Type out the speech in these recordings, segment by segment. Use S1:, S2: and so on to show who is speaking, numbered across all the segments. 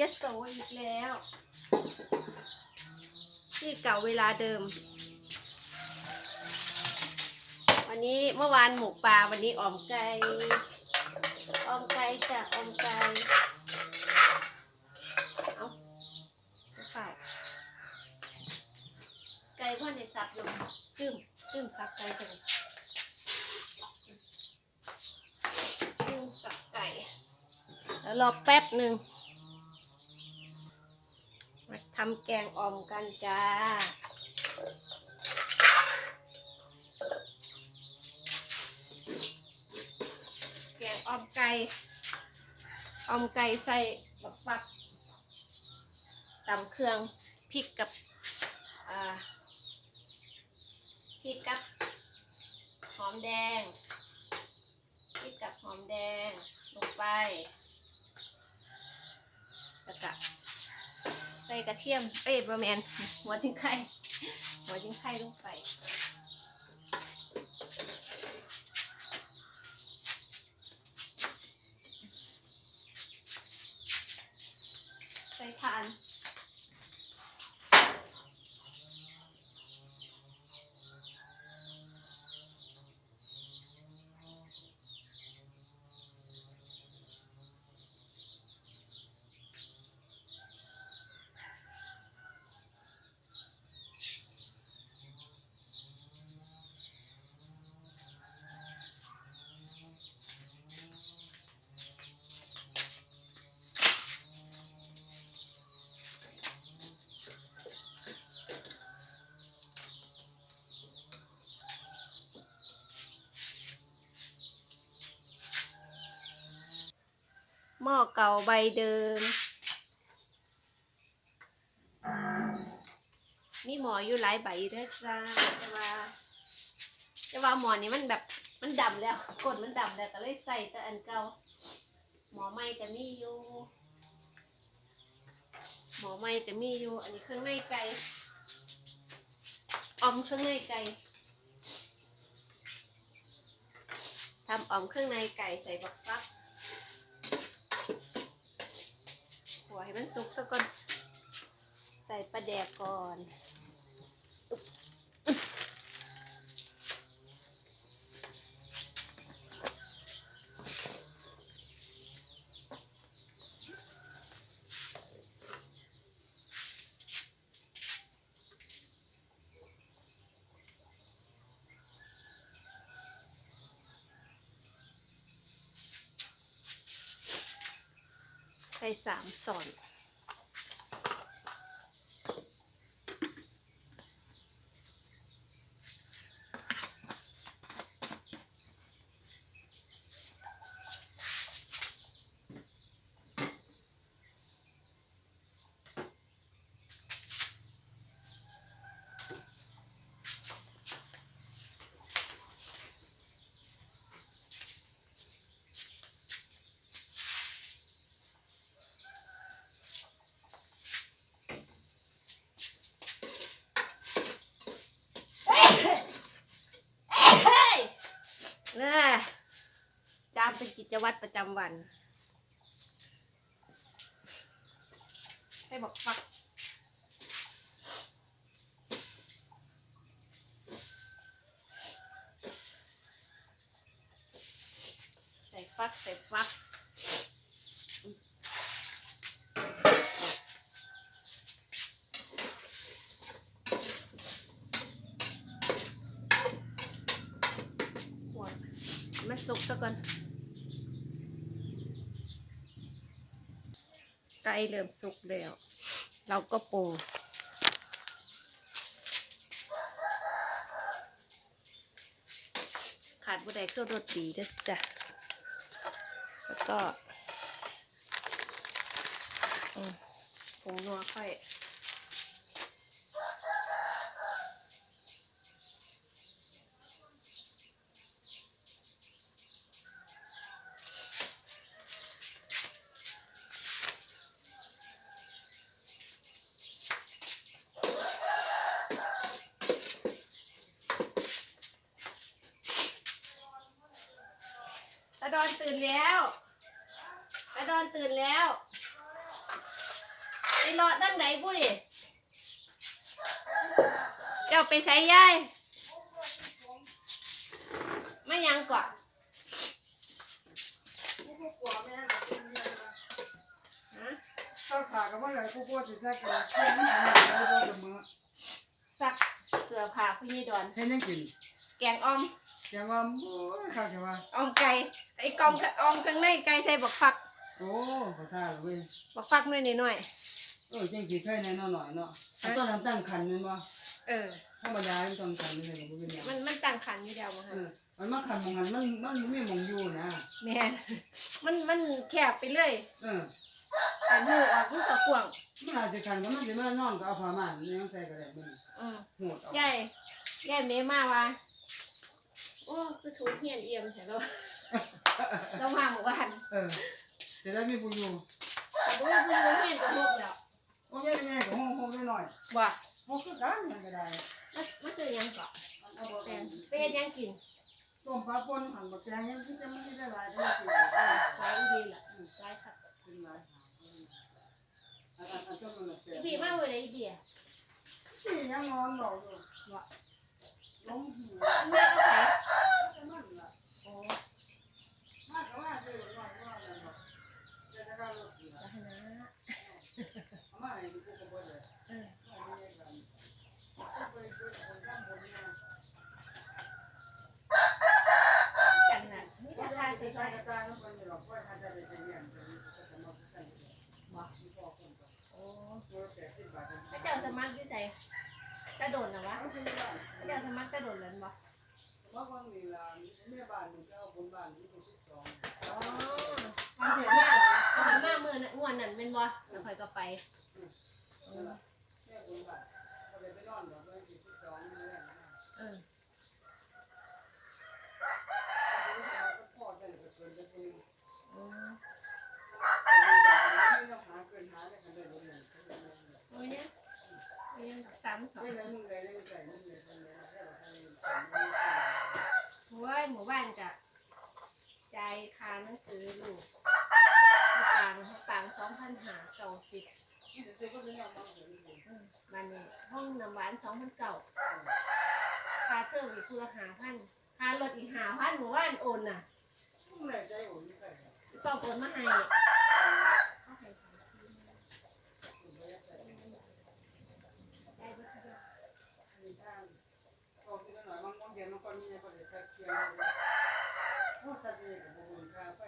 S1: ยโสอีกแล้ว ที่เก่าเวลาเดิม วันนี้เมื่อวานหมูปลาวันนี้ออมไก่ออมไก่จ้ะออมไก่เอาไม่าไก่พ่อในซับอยู่ตึ้มตึ้มซับไก่กันตึ้มซับไก่แล้วรอแป๊บหนึ่ง ทำแกงอ่อมกันจ้า แกงอ่อมไก่อ่อมไก่ใส่บักฟักตำเครื่องพริกกับพริกกับหอมแดงพริกกับหอมแดงลงไปแล้วก็ ใส่กระเทียม เอ้ยบะแมนหัวจิงไข่หัวจิงไข่ลงไปใส่ทาน หม้อเก่าใบเดิม มีหมออยู่หลายใบเด้อจ้าแต่ว่า แต่ว่าหมอนี้มันแบบมันดำแล้วกดมันดำแล้วก็เลยใส่แต่อันเก่าหมอใหม่ก็มีอยู่ หมอใหม่ก็มีอยู่ อันนี้เครื่องในไก่ออมเครื่องในไก่ทำออมเครื่องในไก่ใส่บักฟัก หัวให้ มันสุกซะก่อน ใส่ปลาแดกก่อนใส่สามส่อน เฮ้ยน่าจามเป็น กิจวัตรประจำวันให้บอกฟักใส่ฟักใส่ฟักมันสุกซะก่อน ไก่เริ่มสุกแล้ว เราก็ปูขาดบุได้เครื่องรสดีด้วยจ้ะ แล้วก็ผงนัวค่อย ดอนตื่นแล้วตาดอนตื่นแล้วไปรอตั้งไหนบุดิเจ้าไปใส่ยายไม่ยังก่อน
S2: ข้าวขากับว่าอะไรกูกลัวสิซักกันแค่นี้อันนี้กูกลัวจะมือ
S1: ซักเสื้อผ้าพี่นี่ดอน
S2: เห็นยังกิน
S1: แกงอ่อม
S2: แกว่าโอ้ยข้าวแกว่า
S1: อ่อมไก่ไอ้กล่องอ่อมข้างในไก่ใส่บักฟัก
S2: โอ้ขอท่าเลยเว้ย
S1: บักฟักน้อยนิดหน่อย
S2: เออจังสิเคยแน่นอนหน่อยเนาะอันตอนน้ำตั้งคันนั่นวะ
S1: เออ
S2: ธรรมดาตอนคันนี่เลยบ่เป็นหยัง
S1: มันมันต่างขันอยู่เดียวมั้ง
S2: เอ
S1: คะ
S2: อมันมาคันมองหันมันมันไม่มองอยู่นะ
S1: แม่นมันมันแคบไปเลย
S2: เออ
S1: แต่หมูออกมันก็กว้าง
S2: มันอาจจะคันก็มันสิมานอนก็เอาผ้าม่านนี่ยังใส่ก็ได้มึง
S1: อืม
S2: หูดเอา
S1: ยายยายเมมาว่า โอ้คือชูเฮียนเอี่ยมใช่แล้วเรามาหมู่บ้าน
S2: เออจะได้มีผู้อยู่
S1: แต่ว่าเพิ่งรู้เฮียนกับลูกแล้ว
S2: โอ้ยยังไงก็ห้องห้องหน่อย
S1: ว่า
S2: ห้องคือกันมันก็ได้
S1: มามาซื้อหยังก่อน
S2: เอาบ่
S1: แฟ
S2: เป็น
S1: นไปเฮ็ดหยังกิน
S2: ต้มปลาปนหั่นบักแกงยังที่จะไม่ได้หลายได้สิ
S1: เออหลายดีล่ะอืมหลายครับ
S2: เป็นหลายอันอันอันต้มมันเสีย
S1: พี่มาเมื่อไรเบียร์
S2: พี่ยังนอนหลับอยู่
S1: ว่า
S2: ล้มหัว
S1: แม่ก็ไป
S2: นั่นล่ะ
S1: โอ้
S2: มากก็มากเลยว่าว่านั่นบ่จะได้การรถอยู่
S1: ละนะ
S2: เอามาให้กูก็บ่ได้
S1: เออ
S2: เอาไปเฮ็ดกันไปซื้อคนข้างบนเนี่ย
S1: จังนั้นนี่
S2: ว่า
S1: รา
S2: จะ
S1: คา
S2: ไป
S1: สิ
S2: ใส่
S1: ได้
S2: กระตาน้ำมันหรอกว่าถ้าจะไปเรียนจะจะมาใส่
S1: บ่
S2: ที่พ่อคนก็
S1: โอ้
S2: ตัวแปดสิบบาท
S1: พระเจ้าสมัครอยู่ไสกระโดดน่ะวะ
S2: เอาที่ บ้าน
S1: พระเจ้าสมัครกระโดดเลยบ่
S2: ว่าคนนี้ล่ะแม่บ้านมันจะเอาคนบ้านที่เป็นสิบสอง
S1: อ๋อทำเถิดมาเอามามื้อนั้นม่วนนั่นเป็นบ่แล้วค่อยก็ไปเออ
S2: แม่คนบ้านก็เลยไปนอนแบบว่าสิบสองนี่แหละ
S1: เออ
S2: พ่อจะเกินจะเป็น
S1: อืม
S2: ไม่ต้องหาเกินหาได้กันเลยเลย
S1: โอ้ยเนี่ยโอ้ยยังซ้ำเขา
S2: ไม่เลยมึงเลยเลยใส่มึงเลยคนเลยแค่เราใส่
S1: โอ้ยหมู่บ้านจะจ่ายค่าหนังสือลูกต่างต่างสองพันหาเก้าสิบ
S2: ซื้อก็ไม่เอามาเลย
S1: มันนี่ห้องน้ำหวานสองพันเก้าค่าเทอมอีกคือหาพันค่ารถอีกหาพันหมู่บ้านโอนน่ะ
S2: มึงเลยใจโอ้ยใส่
S1: ต้องโอนมาให้เอาให้เขาซื้อมาได้บ่คะเนี่ย
S2: มีทางออกสิหน่อยมันมันเย็นมันก็มีก็เลยใส่เคียงโอ้ทัดเลยกับบุญค่าไฟ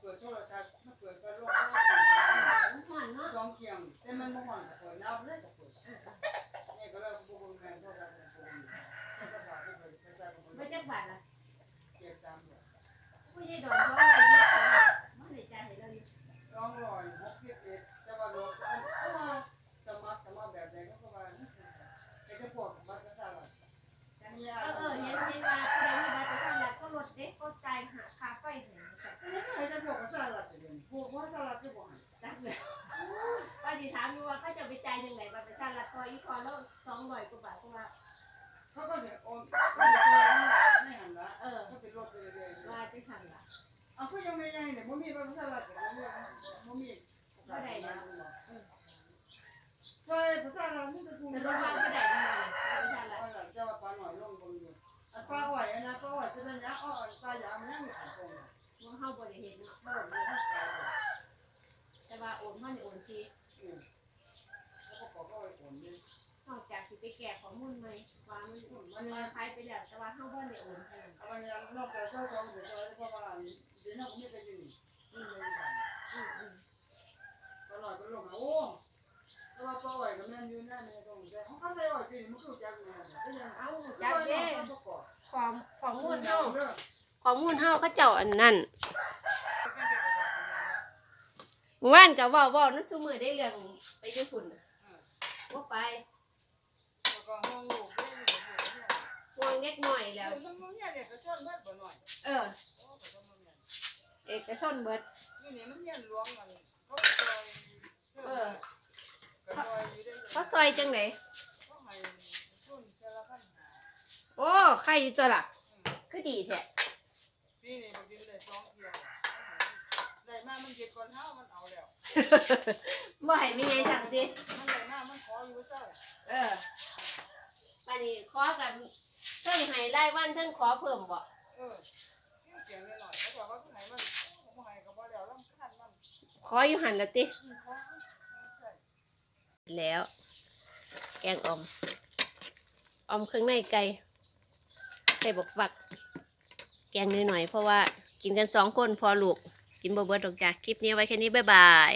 S2: เปิดโทรศัพท์เปิดก็โลก
S1: มันห่อนเนาะ
S2: สองเคียงแต่มันบ่ฮ้อนก็เปิดน้ำเลยก็เปิดนี่ก็เลยบุญกันโทรศัพท์บุญก็จะฝากให้เปิดใส่บุญ
S1: ไม่จักบาทละ
S2: เจ็ดสามบาท
S1: ผู้ใหญ่ดอนเขาอะไรอยู่เขาไม่ได้จ่ายให้เราอยู่
S2: สองร้อยหกสิบเอ็ดแต่ว่าโลกอันเพราะว่าสมัครสมัครแบบใดก็ประมาณไอ้กระพวกบัตรประชาชนมี
S1: เอ
S2: อะไร
S1: อเออเห็นเห็นว่าผู้ใดมีบัตรประชาชนก็ลดเด็กก็จ่ายหาค่าไฟให้สัก
S2: ไอ้กระพวกประชาชนเป็นพวกประชาชนที่บ่ให้
S1: นักเลยว่าสิถาม อยู่ว่าเขาจะไปจ่ายยังไงบัตรประชาชนพออีพอแล้วสองร้อยกว่าบาทเพราะว่า
S2: เขาก็จะโอนก็จะโอนไม่หันละ
S1: เออ
S2: ก็เป็นรถเรื่อย
S1: ว่าจะทำละ
S2: เอาก็ยังไม่ยังเนี่ยบ่มีบัตรประชาชนบ่มีบ่มีใช่ประชาชนนี่ก็ถูก
S1: แต่รู้
S2: ว
S1: ว่าก็ได้ยังไงบัตรประชาชน
S2: เอาล่ะเจ้าปลาหน่อยลงบนอยู่อันปลาอ้อยนนั้นปลาอ้อยจะเป็นยาอ้อยปลายามันยังขาดตรงน่ะ
S1: ว่าเฮาบ่ได้เห็นเนาะ
S2: แต่
S1: ว่าโอนเฮานี่โอนที
S2: อืมแล้วก็บอกว่าไอ้คนนี่
S1: นอกจากสิไป แก้ข้อมูลใหม่ว่ามัน
S2: มัน
S1: มัน
S2: ยัง
S1: มาขายไปแล้วแต่ว่าเฮาบ่ได้โอนให้
S2: เอามันยังนอกจากเจ้าของอยู่ตัวแล้วก็ว่าเดี๋ยวน้องไม่ไปอยู่นี่นี่เลยค่ะ
S1: อืมอืม
S2: ตลอดก็ลงโอ้แต่ว่าปลาอ้อยก็แม่นอยู่นั่นนี่ตรงแต่เขาใส่อ้อยปีมันคือจักแม่ก็ยัง
S1: เอา
S2: จั
S1: จาก
S2: ก
S1: เด้
S2: เด้ประกอบ
S1: ของของมูล
S2: เฮา
S1: เฮา
S2: เด้อ
S1: ของมูลเฮาเขาเจ้าอันนั้นเมื่อวานก็เว้าเว้านั่นซุมื้อได้เรื่องไปญี่ปุ่นน่ะบ่ไป
S2: แล้วก็ห้องลูกเด้อ
S1: ห่วงเล็กน้อยแล้ว
S2: เดี๋ยวมันเนี่ยเนี่ยก็ชนบ้านบ่หน่อย
S1: เออ
S2: โอ้ก็ต้องมันเนี่ย
S1: เอกชนเบิด
S2: นี่นี่มันเนี่ยหลวงมันเขาซอย
S1: เออ
S2: ก็ซอยอยู่ได้
S1: เขาซอยจังได
S2: เขาให้ทุนเท่าละพันห้า
S1: โอ้ใครอยู่ตัวล่ะคือดีแท้
S2: ปีนี้ก็กินได้สองเที่ยวได้มามันเย็นก่อนเฮามันเอาแล้ว
S1: บ่ให้มีไงสั่งสิ
S2: มันเลยหน้ามันขออยู่เจ้า
S1: เอออันนี้ขอกัน เทิงให้รายวันเทิงขอเพิ่มบ่
S2: เออเสียงหน่อยเขาบอกว่าผู้ไหนมันผู้ไหนก็บ่แล้วลำคันมัน
S1: ขออยู่หันละติ แล้ว แกงออมออมเครื่องในไก่ใส่บกฝัก แกงหน่อยๆเพราะว่ากินกันสองคนพอลูก กินบ่เบิดดอกจ้ะคลิปนี้ไว้แค่นี้ บ๊ายบาย